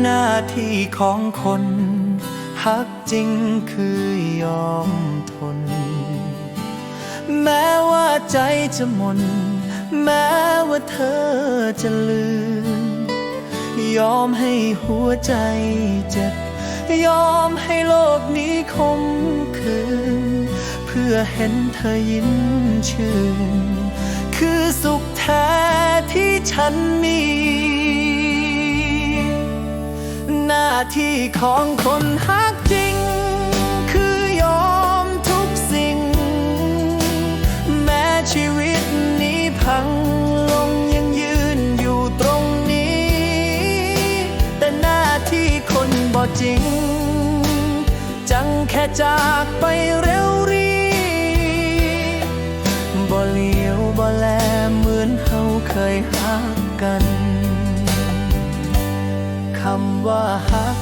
หน้าที่ของคนฮักจริงคือยอมทน แม้ว่าใจจะมน แม้ว่าเธอจะลืม ยอมให้หัวใจเจ็บ ยอมให้โลกนี้คมคืน เพื่อเห็นเธอยิ้มชื่น คือสุขแท้ที่ฉันมี ที่ของคนฮักจริง คือยอมทุกสิ่ง แม้ชีวิตนี้พังลงยังยืนอยู่ตรงนี้ แต่หน้าที่คนบ่จริง จังแค่จากไปเร็วรีบ่เลี้ยวบ่แลเหมือนเฮาเคยฮักกันำว่าฮัก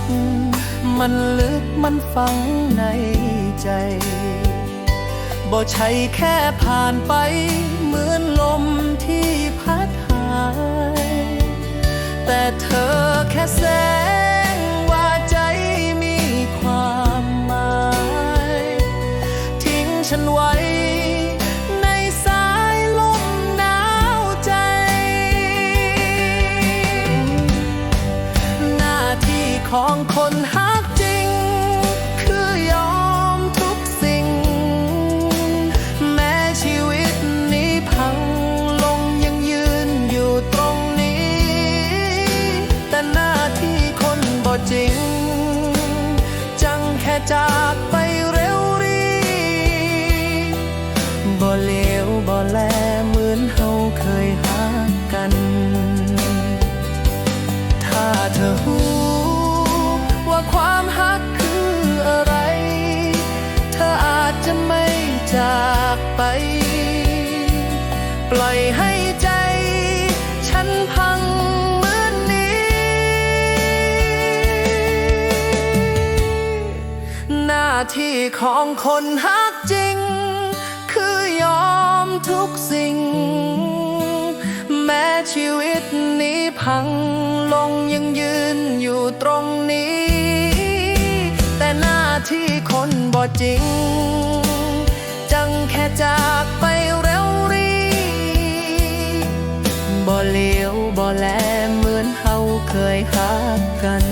มันลึกมันฝังในใจ บ่ใช่แค่ผ่านไป เหมือนลมที่พัดหาย แต่เธอแค่แสงว่าใจมีความหมาย ทิ้งฉันไว้ จากไปเร็วรีบ่เลวบ่แลเหมือนเฮาเคยฮักกัน ถ้าเธอ ของคนฮักจริง คือยอมทุกสิ่ง แม้ชีวิตนี้พังลงยังยืนอยู่ตรงนี้ แต่หน้าที่คนบ่จริง จังแค่จากไปเร็วรีบ่เลี้ยวบ่แลเหมือนเฮาเคยฮักกัน